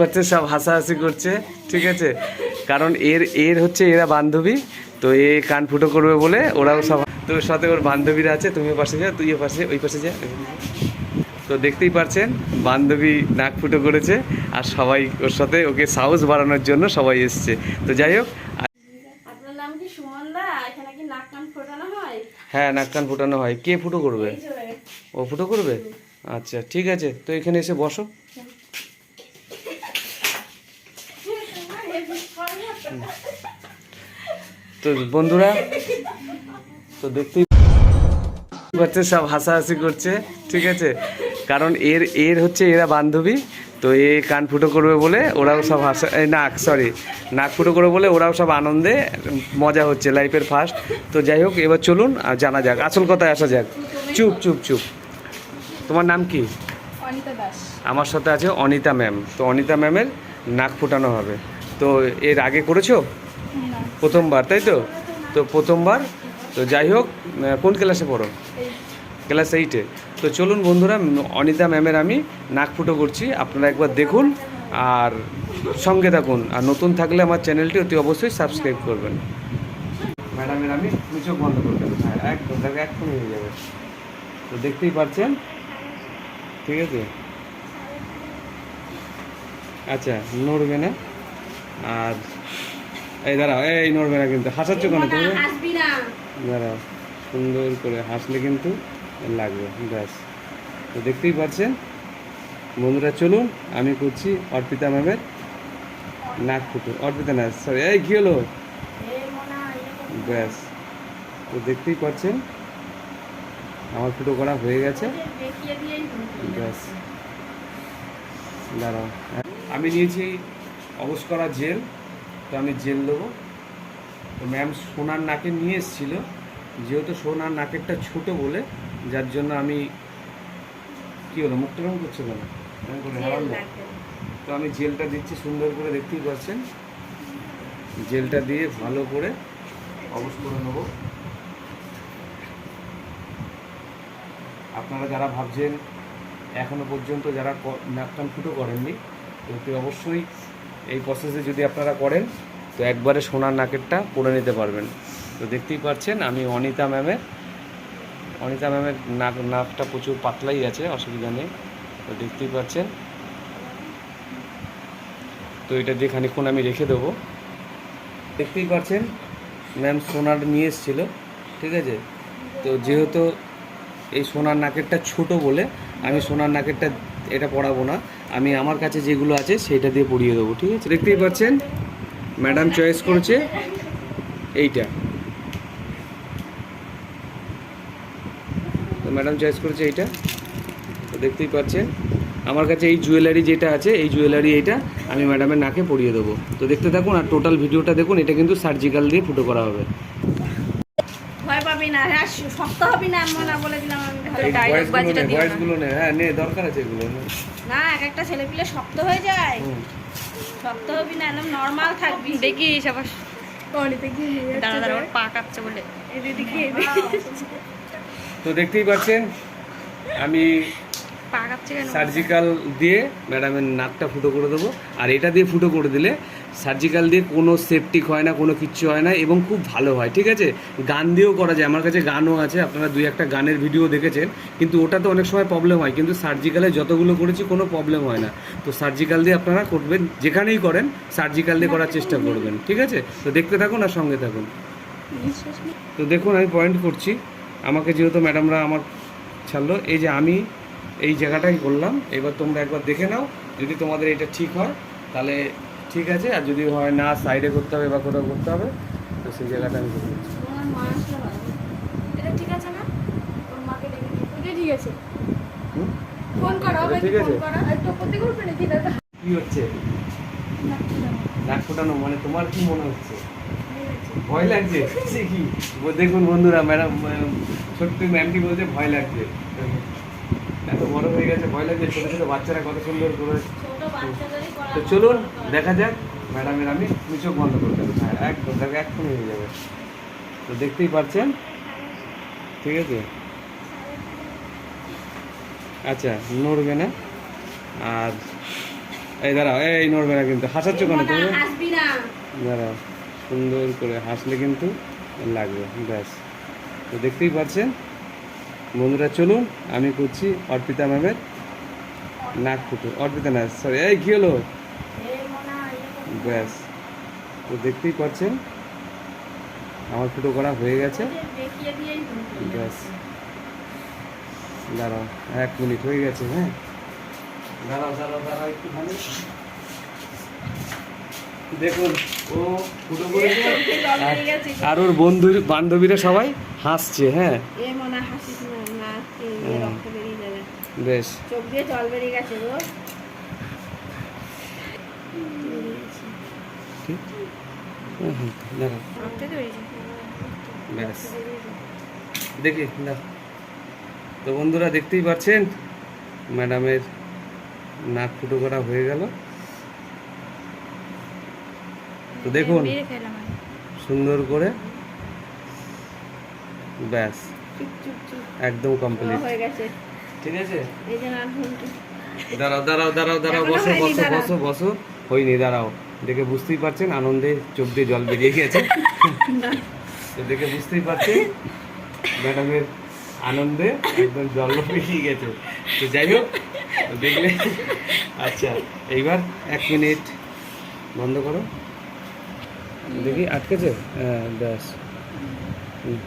হচ্ছে সব হাসাহাসি করছে ঠিক আছে? কারণ এর এর হচ্ছে এরা বান্ধবী তো এ কান ফুটো করবে বলে ওরাও সব তোর সাথে ওর বান্ধবীরা আছে তুমিও পাশে যা তুইও পাশে ওই পাশে যা। তো দেখতেই পারছেন বান্ধবী নাক ফুটো করেছে আর সবাই ওর সাথে ওকে সাহস বাড়ানোর জন্য সবাই এসছে। তো যাই হোক হয়? হ্যাঁ নাক কান ফুটানো হয়। কে ফুটো করবে? ও ফুটো করবে? আচ্ছা ঠিক আছে তো এখানে এসে বসো। তো বন্ধুরা তো দেখতেই পাচ্ছে সব হাসাহাসি করছে ঠিক আছে? কারণ এর এর হচ্ছে এরা বান্ধবী তো এ কান ফুটো করবে বলে ওরাও সব হাসা এই নাক সরি নাক ফুটো করবে বলে ওরাও সব আনন্দে মজা হচ্ছে লাইফের ফার্স্ট তো যাই হোক এবার চলুন আর জানা যাক। আসল কথায় আসা যাক। চুপ চুপ চুপ। তোমার নাম কি? আমার সাথে আছে অনিতা ম্যাম। তো অনিতা ম্যামের নাক ফোটানো হবে। তো এর আগে করেছ? প্রথমবার, তাই তো? তো প্রথমবার, তো যাই হোক কোন ক্লাসে পড়ো? ক্লাস এইটে তো চলুন বন্ধুরা অনিতা ম্যামের আমি নাক ফুটো করছি। আপনারা একবার দেখুন আর সঙ্গে থাকুন। আর নতুন থাকলে আমার চ্যানেলটি অতি অবশ্যই সাবস্ক্রাইব করবেন। ম্যাডামের আমি চোখ বন্ধ করবেন হ্যাঁ একদম, দেখো হয়ে যাবে। তো দেখতেই পাচ্ছেন? ঠিক আছে? আচ্ছা নড়বে না। আর এই দাঁড়াও এই নড়বে না কিন্তু হাসাচ্ছ কেন তুমি? দাঁড়াও সুন্দর করে হাসলে কিন্তু লাগবে ব্যাস। তো দেখতেই পাচ্ছেন বন্ধুরা চলুন আমি করছি অর্পিতা ম্যামের নাক ফুটো। অর্পিতা না সরি এই কী হলো? ব্যাস তো দেখতেই পাচ্ছেন আমার ফুটো করা হয়ে গেছে। ব্যাস দাঁড়াও আমি নিয়েছি অবশ করা জেল তো আমি জেল দেবো। তো ম্যাম সোনার নাকে নিয়ে এসেছিল যেহেতু সোনার নাকেরটা ছোট বলে যার জন্য আমি কি হলো মুখটা কেমন করছে কেন তো আমি জেলটা দিচ্ছি সুন্দর করে দেখতেই পাচ্ছেন। জেলটা দিয়ে ভালো করে অবশ করে নেব। আপনারা যারা ভাবছেন এখনও পর্যন্ত যারা ক- নাক কান ফুটো করেননি তো অবশ্যই এই প্রসেসে যদি আপনারা করেন, তো একবারে সোনার নাকেরটা পরে নিতে পারবেন। তো দেখতেই পাচ্ছেন, আমি অনিতা ম্যামের অনিতা ম্যামের নাক, নাকটা প্রচুর পাতলাই আছে, অসুবিধা নেই। তো দেখতেই পাচ্ছেন। তো এটা দিয়ে খানিক্ষণ আমি রেখে দেবো। দেখতেই পাচ্ছেন, ম্যাম সোনার নিয়ে এসেছিল, ঠিক আছে? তো যেহেতু এই সোনার নাকেরটা ছোট বলে, আমি সোনার নাকেরটা এটা পড়াবো না। আমি আমার কাছে যেগুলো আছে সেটা দিয়ে পড়িয়ে দেবো, ঠিক আছে? দেখতেই পাচ্ছেন ম্যাডাম চয়েস করেছে এইটা। তো ম্যাডাম চয়েস করেছে এইটা। তো দেখতেই পাচ্ছেন, আমার কাছে এই জুয়েলারি যেটা আছে, এই জুয়েলারি এইটা আমি ম্যাডামের নাকে পরিয়ে দেবো। তো দেখতে থাকুন আর টোটাল ভিডিওটা দেখুন, এটা কিন্তু সার্জিক্যাল দিয়ে ফুটো করা হবে। না হ্যাঁ শক্ত হবি না বলে দিলাম আমি তাহলে ডায়লগ বাজিটা নে দিও না নে হ্যাঁ নে দরকার আছে এগুলো না। এক একটা ছেলে পিলে শক্ত হয়ে যায়। হুম। শক্ত হবি না একদম নর্মাল থাকবি। দেখিস আবার দাঁড়া দাঁড়া পা কাঁপছে বলে। তো দেখতেই পাচ্ছেন আমি সার্জিক্যাল দিয়ে ম্যাডামের নাকটা ফুটো করে দেবো আর এটা দিয়ে ফুটো করে দিলে সার্জিক্যাল দিয়ে কোনো সেপটিক হয় না, কোনো কিচ্ছু হয় না এবং খুব ভালো হয়, ঠিক আছে? গান দিয়েও করা যায়, আমার কাছে গানও আছে, আপনারা দুই একটা গানের ভিডিও দেখেছেন, কিন্তু ওটাতে অনেক সময় প্রবলেম হয়, কিন্তু সার্জিক্যালে যতগুলো করেছি কোনো প্রবলেম হয় না। তো সার্জিক্যাল দিয়ে আপনারা করবেন, যেখানেই করেন সার্জিক্যাল দিয়ে করার চেষ্টা করবেন, ঠিক আছে? তো দেখতে থাকুন আর সঙ্গে থাকুন। তো দেখুন, আমি পয়েন্ট করছি, আমাকে যেহেতু ম্যাডামরা আমার ছাড়লো, এই যে আমি এই জায়গাটাই করলাম, এবার তোমরা একবার দেখে নাও, যদি তোমাদের এটা ঠিক হয়, তাহলে ঠিক আছে আর যদি হয় না সাইডে করতে হবে বা কোথাও করতে হবে তো সেই জায়গাটা আমি করে দিচ্ছি তোমার মা আসলে ভালো। এটা ঠিক আছে না? ঠিক আছে। ফোন করো ঠিক আছে। করতে কি হচ্ছে? নাক ফোটানো মানে তোমার কি মনে হচ্ছে? ভয় লাগছে? কি? দেখুন বন্ধুরা ম্যাডাম ছোট্ট ম্যামটি বলছে ভয় লাগছে। এত বড় হয়ে গেছে ভয় লাগছে ছোটো ছোটো বাচ্চারা কত সুন্দর করা তো চলুন, দেখা যাক। ম্যাডামের আমি চোখ বন্ধ করতে হবে হ্যাঁ একদম, দেখো এক্ষুনি হয়ে যাবে। তো দেখতেই পাচ্ছেন? ঠিক আছে? আচ্ছা নড়বে না। আর এই দাঁড়াও, এই নড়বে না কিন্তু হাসাচ্ছ কেন তুমি দাঁড়াও, সুন্দর করে হাসলে কিন্তু লাগবে, ব্যাস। তো দেখতেই পাচ্ছেন? বন্ধুরা, চলুন, আমি করছি অর্পিতা ম্যামের নাক ফুটো অর্পিতা না সরি এই কী হলো? ব্যাস তো দেখতেই পাচ্ছেন আমার ফুটো করা হয়ে গেছে। ব্যাস। দাঁড়াও এক মিনিট হয়ে গেছে হ্যাঁ? দাঁড়াও দাঁড়াও দাঁড়াও একটুখানি। দেখুন ও ফুটো করেছে। আর- আর ওর বন্ধু বান্ধবীরা সবাই হাসছে হ্যাঁ? বেশ। চোখ দিয়ে জল বেরিয়ে গেছে গো। ব্যাস দেখি না তো বন্ধুরা দেখতেই পাচ্ছেন ম্যাডামের নাক ফুটো করা হয়ে গেল। তো দেখুন। সুন্দর করে। ব্যাস একদম কমপ্লিট হয়ে গেছে। ঠিক আছে? দাঁড়াও দাঁড়াও দাঁড়াও দাঁড়াও বসো বসো বসো বসো। হয়নি দাঁড়াও। দেখে বুঝতেই পারছেন আনন্দে চোখ দিয়ে জল বেরিয়ে গেছে। তো দেখে বুঝতেই পারছেন ম্যাডামের আনন্দে একদম জল বেরিয়ে গেছে। তো যাই হোক দেখলে আচ্ছা এইবার এক মিনিট বন্ধ করো। দেখি আটকেছে? হ্যাঁ ব্যাস। হুম।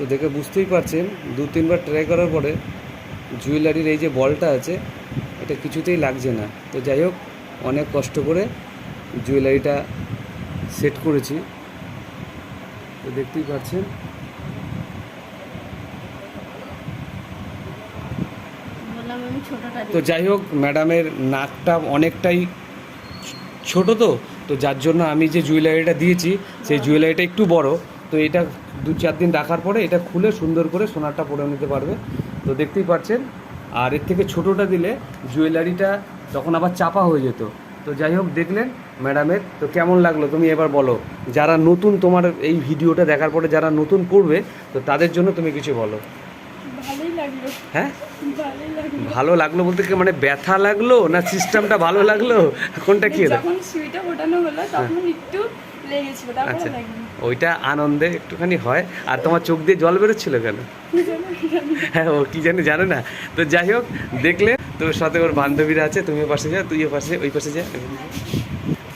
তো দেখে বুঝতেই পারছেন দু তিনবার ট্রাই করার পরে জুয়েলারির এই যে বলটা আছে এটা কিছুতেই লাগছে না। তো যাই হোক অনেক কষ্ট করে জুয়েলারিটা সেট করেছি। তো দেখতেই পাচ্ছেন। তো যাই হোক ম্যাডামের নাকটা অনেকটাই ছোট তো তো যার জন্য আমি যে জুয়েলারিটা দিয়েছি সেই জুয়েলারিটা একটু বড়। তো এটা দু চার দিন রাখার পরে এটা খুলে সুন্দর করে সোনারটা পরে নিতে পারবে। তো দেখতেই পাচ্ছেন। আর এর থেকে ছোটোটা দিলে জুয়েলারিটা তখন আবার চাপা হয়ে যেত। তো যাই হোক দেখলেন ম্যাডামের। তো কেমন লাগল তুমি এবার বলো। যারা নতুন তোমার এই ভিডিওটা দেখার পরে যারা নতুন করবে তো তাদের জন্য তুমি কিছু বলো। হ্যাঁ? ভালো লাগল বলতে কি মানে ব্যথা লাগল না সিস্টেমটা ভালো লাগল? কোনটা কি যখন সুইটা ফোটানো হলো তখন একটু লেগেছিল আচ্ছা ওইটা আনন্দে একটুখানি হয়। আর তোমার চোখ দিয়ে জল বেরোচ্ছিল কেন? হ্যাঁ ও কি জানে জানে না। তো যাই হোক দেখলে তোর সাথে ওর বান্ধবীরা আছে তুমিও পাশে যা তুইও পাশে ওই পাশে যা।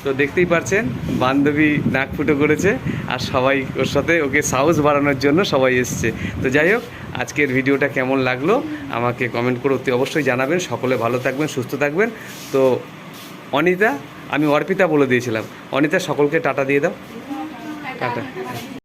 তো দেখতেই পারছেন বান্ধবী নাক ফুটো করেছে আর সবাই ওর সাথে ওকে সাহস বাড়ানোর জন্য সবাই এসছে। তো যাই হোক আজকের ভিডিওটা কেমন লাগল আমাকে কমেন্ট করে অতি অবশ্যই জানাবেন। সকলে ভালো থাকবেন সুস্থ থাকবেন। তো অনিতা আমি অর্পিতা বলে দিয়েছিলাম। অনিতা সকলকে টাটা দিয়ে দাও। টাটা।